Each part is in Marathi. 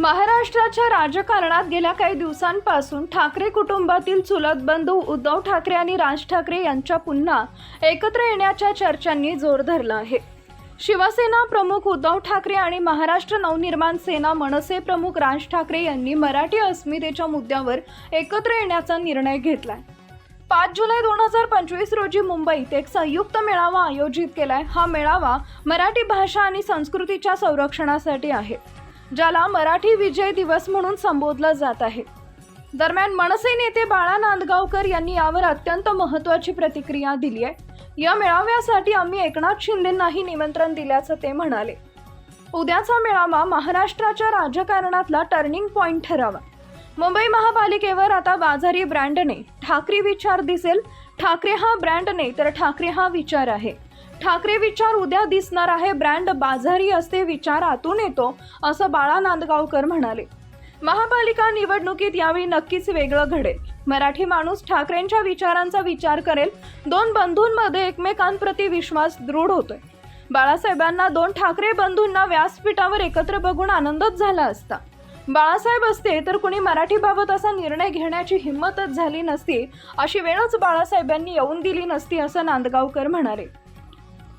महाराष्ट्राच्या राजकारणात गेल्या काही दिवसांपासून ठाकरे कुटुंबातील चुलत बंधू उद्धव ठाकरे आणि राज ठाकरे यांच्या पुन्हा एकत्र येण्याच्या चर्चांनी जोर धरला आहे. शिवसेना प्रमुख उद्धव ठाकरे आणि महाराष्ट्र नवनिर्माण सेना मनसे प्रमुख राज ठाकरे यांनी मराठी अस्मितेच्या मुद्द्यावर एकत्र येण्याचा निर्णय घेतलाय. पाच जुलै दोन हजार पंचवीस रोजी मुंबईत एक संयुक्त मेळावा आयोजित केलाय. हा मेळावा मराठी भाषा आणि संस्कृतीच्या संरक्षणासाठी आहे. ज्याला मराठी विजय दिवस म्हणून संबोधलं जात आहे. दरम्यान मनसे नेते बाळा नांदगावकर यांनी यावर अत्यंत महत्त्वाची प्रतिक्रिया दिली आहे. या मेळाव्यासाठी आम्ही एकनाथ शिंदेंनाही निमंत्रण दिल्याचं ते म्हणाले. उद्याचा मेळावा महाराष्ट्राच्या राजकारणातला टर्निंग पॉइंट ठरावा. मुंबई महापालिकेवर आता बाजारी ब्रँडने ठाकरे विचार दिसेल. ठाकरे हा ब्रँड नाही तर ठाकरे हा विचार आहे. ठाकरे विचार उद्या दिसणार आहे. ब्रँड बाजारी असते विचार आतून येतो असं बाळा नांदगावकर म्हणाले. महापालिका निवडणुकीत यावेळी नक्कीच वेगळं घडेल. मराठी माणूस ठाकरेंच्या विचारांचा विचार करेल. दोन बंधूंमध्ये एकमेकांप्रती विश्वास दृढ होतोय. बाळासाहेबांना दोन ठाकरे बंधूंना व्यासपीठावर एकत्र बघून आनंदच झाला असता. बाळासाहेब असते तर कुणी मराठीबाबत असा निर्णय घेण्याची हिंमतच झाली नसती अशी वेळच बाळासाहेबांनी येऊन दिली नसती असं नांदगावकर म्हणाले.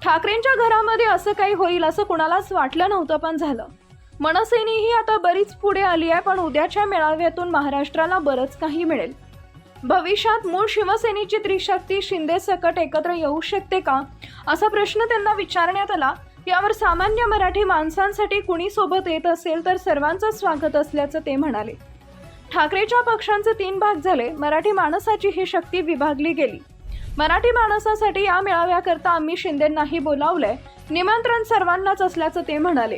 ठाकरेंच्या घरामध्ये असं काही होईल असं कुणालाच वाटलं नव्हतं पण झालं. मनसेनेही आता बरीच पुढे आली आहे पण उद्याच्या मेळाव्यातून महाराष्ट्राला बरंच काही मिळेल. भविष्यात मूळ शिवसेनेची त्रिशक्ती शिंदे सकट एकत्र येऊ शकते का? असा प्रश्न त्यांना विचारण्यात आला. यावर सामान्य मराठी माणसांसाठी कुणी सोबत येत असेल तर सर्वांचं स्वागत असल्याचं ते म्हणाले. ठाकरेच्या पक्षांचे तीन भाग झाले. मराठी माणसाची ही शक्ती विभागली गेली. मराठी माणसासाठी या मेळाव्याकरता आम्ही शिंदेंनाही बोलावलंय. निमंत्रण सर्वांनाच असल्याचं ते म्हणाले.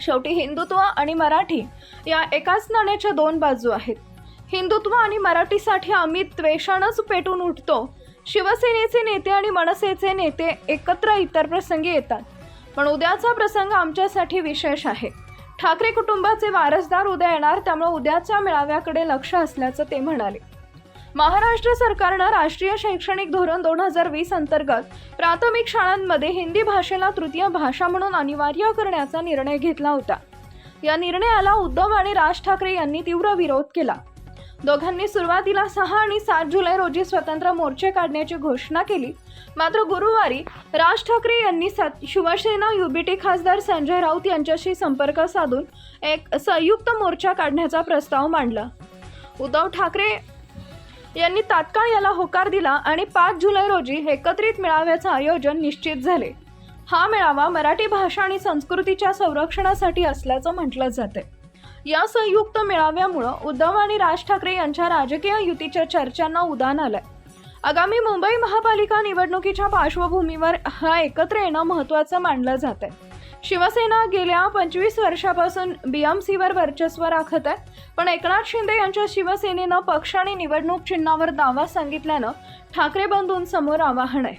शेवटी हिंदुत्व आणि मराठी या एकाच नाण्याच्या दोन बाजू आहेत. हिंदुत्व आणि मराठीसाठी आम्ही द्वेषानंच पेटून उठतो. शिवसेनेचे नेते आणि मनसेचे नेते एकत्र इतर प्रसंगी येतात. पण उद्याचा प्रसंग आमच्यासाठी विशेष आहे. ठाकरे कुटुंबाचे वारसदार उद्या येणार त्यामुळे उद्याच्या मेळाव्याकडे लक्ष असल्याचं ते म्हणाले. महाराष्ट्र सरकारनं राष्ट्रीय शैक्षणिक धोरण दोन हजार वीस अंतर्गत प्राथमिक शाळांमध्ये हिंदी भाषेला तृतीय भाषा म्हणून अनिवार्य करण्याचा निर्णय घेतला होता. या निर्णयाला उद्धव आणि राज ठाकरे यांनी तीव्र विरोध केला. दोघांनी सुरुवातीला सहा आणि सात जुलै रोजी स्वतंत्र मोर्चे काढण्याची घोषणा केली. मात्र गुरुवारी राज ठाकरे यांनी सात- शिवसेना युबीटी खासदार संजय राऊत यांच्याशी संपर्क साधून एक संयुक्त मोर्चा काढण्याचा प्रस्ताव मांडला. उद्धव ठाकरे यांनी तात्काळ याला होकार दिला आणि पाच जुलै रोजी एकत्रित मेळाव्याचं आयोजन निश्चित झाले. हा मेळावा मराठी भाषा आणि संस्कृतीच्या संरक्षणासाठी असल्याचं म्हटलं जाते या संयुक्त मेळाव्यामुळं उद्धव आणि राज ठाकरे यांच्या राजकीय युतीच्या चर्चांना उदान आलंय. आगामी मुंबई महापालिका निवडणुकीच्या पार्श्वभूमीवर हा एकत्र येणं महत्त्वाचं मानलं जात आहे शिवसेना गेल्या पंचवीस वर्षापासून बीएमसीवर वर्चस्व राखत आहे. पण एकनाथ शिंदे यांच्या शिवसेनेनं पक्ष आणि निवडणूक चिन्हावर दावा सांगितल्यानं ठाकरे बंधूंसमोर आवाहन आहे.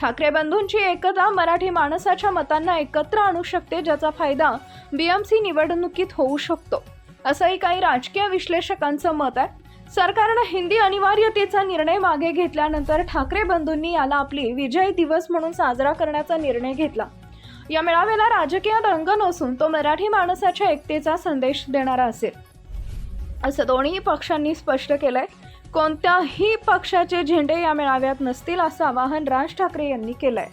ठाकरे बंधूंची एकता मराठी माणसाच्या मतांना एकत्र आणू शकते ज्याचा फायदा बीएमसी निवडणुकीत होऊ शकतो. असंही काही राजकीय विश्लेषकांचं मत आहे. सरकारनं हिंदी अनिवार्यतेचा निर्णय मागे घेतल्यानंतर ठाकरे बंधूंनी याला आपली विजय दिवस म्हणून साजरा करण्याचा निर्णय घेतला. या मेळाव्याला राजकीय रंग नसून तो मराठी माणसाच्या एकतेचा संदेश देणारा असेल. असं दोन्ही पक्षांनी स्पष्ट केलंय. कोणत्याही पक्षाचे झेंडे या मेळाव्यात नसतील असं आवाहन राज ठाकरे यांनी केलंय.